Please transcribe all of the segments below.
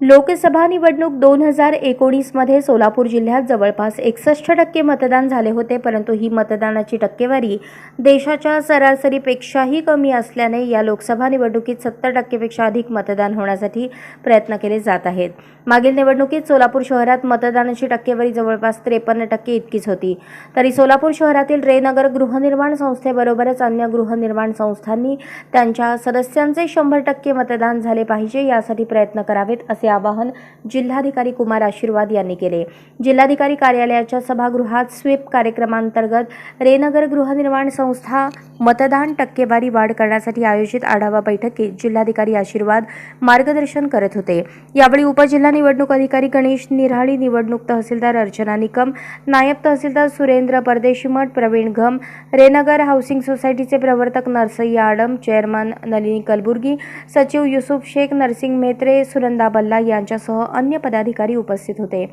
लोकसभा निवडणूक दोन हजार एकोणीसमध्ये सोलापूर जिल्ह्यात जवळपास एकसष्ट टक्के मतदान झाले होते परंतु ही मतदानाची टक्केवारी देशाच्या सरासरीपेक्षाही कमी असल्याने या लोकसभा निवडणुकीत सत्तर टक्केपेक्षा अधिक मतदान होण्यासाठी प्रयत्न केले जात आहेत. मागील निवडणुकीत सोलापूर शहरात मतदानाची टक्केवारी जवळपास त्रेपन्न टक्के इतकीच होती. तरी सोलापूर शहरातील रेनगर गृहनिर्माण संस्थेबरोबरच अन्य गृहनिर्माण संस्थांनी त्यांच्या सदस्यांचे शंभर टक्के मतदान झाले पाहिजे यासाठी प्रयत्न करावेत असे आवाहन जिल्हाधिकारी कुमार आशीर्वाद यांनी केले. जिल्हाधिकारी कार्यालयाच्या सभागृहात स्वीप कार्यक्रमांतर्गत रेनगर गृहनिर्माण संस्था मतदान टक्केवारी वाढ करण्यासाठी आयोजित आढावा बैठकीत जिल्हाधिकारी आशीर्वाद मार्गदर्शन करत होते. यावेळी उपजिल्हा निवडणूक अधिकारी गणेश निराळी निवडणूक तहसीलदार अर्चना निकम नायब तहसीलदार सुरेंद्र परदेशीमठ प्रवीण घम रेनगर हाऊसिंग सोसायटीचे प्रवर्तक नरसय्या आडम चेअरमन नलिनी कलबुर्गी सचिव युसुफ शेख नरसिंग मेत्रे सुनंदा बल्ला यांच्यासह अन्य पदाधिकारी उपस्थित होते.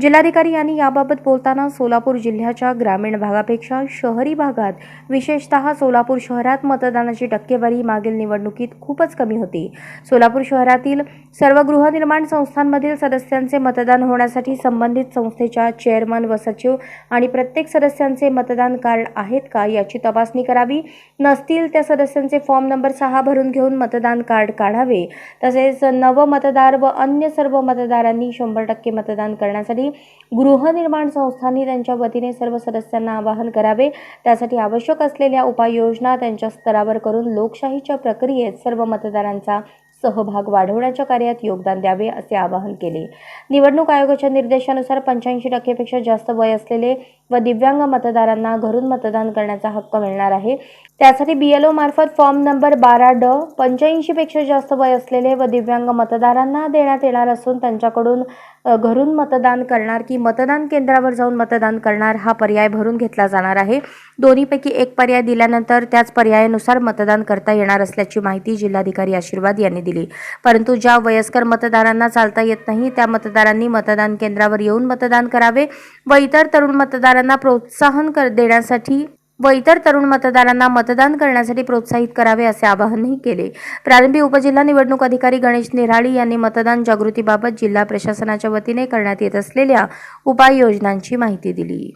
जिल्हाधिकारी यांनी याबाबत बोलताना सोलापूर जिल्ह्याच्या ग्रामीण भागापेक्षा शहरी भागात विशेषतः सोलापूर शहरात मतदानाची टक्केवारी मागील निवडणुकीत खूपच कमी होती. सोलापूर शहरातील सर्व गृहनिर्माण संस्थांमधील सदस्यांचे मतदान होण्यासाठी संबंधित संस्थेच्या चेअरमन व सचिव आणि प्रत्येक सदस्यांचे मतदान कार्ड आहेत का याची तपासणी करावी. नसतील त्या सदस्यांचे फॉर्म नंबर सहा भरून घेऊन मतदान कार्ड काढावे. तसेच नव मतदार व अन्य सर्व मतदारांनी शंभर टक्के मतदान करण्यासाठी गृहनिर्माण संस्थांनी त्यांच्या वतीने सर्व सदस्यांना आवाहन करावे. त्यासाठी आवश्यक असलेल्या उपाययोजना त्यांच्या स्तरावर करून लोकशाहीच्या प्रक्रियेत सर्व मतदारांचा सहभाग वाढवण्याच्या कार्यात योगदान द्यावे असे आवाहन केले. निवडणूक आयोगाच्या निर्देशानुसार पंच्याऐंशी टक्केपेक्षा जास्त वय असलेले व दिव्यांग मतदारांना घरून मतदान करण्याचा हक्क मिळणार आहे. त्यासाठी बीएलओ मार्फत फॉर्म नंबर बारा ड पंच्याऐंशी पेक्षा जास्त वय असलेले व दिव्यांग मतदारांना देण्यात येणार असून त्यांच्याकडून घरून मतदान करणार की मतदान केंद्रावर जाऊन मतदान करणार हा पर्याय भरून घेतला जाणार आहे. दोन्हीपैकी एक पर्याय दिल्यानंतर त्याच पर्यायानुसार मतदान करता येणार असल्याची माहिती जिल्हाधिकारी आशीर्वाद यांनी दिली. परंतु ज्या वयस्कर मतदारांना चालता येत नाही त्या मतदारांनी मतदान केंद्रावर येऊन मतदान करावे व इतर तरुण मतदारांना प्रोत्साहन कर देण्यासाठी व इतर तरुण मतदारांना मतदान करण्यासाठी प्रोत्साहित करावे असे आवाहनही केले. प्रारंभी उपजिल्हा निवडणूक अधिकारी गणेश निराळी यांनी मतदान जागृतीबाबत जिल्हा प्रशासनाच्या वतीने करण्यात येत असलेल्या उपाययोजनांची माहिती दिली.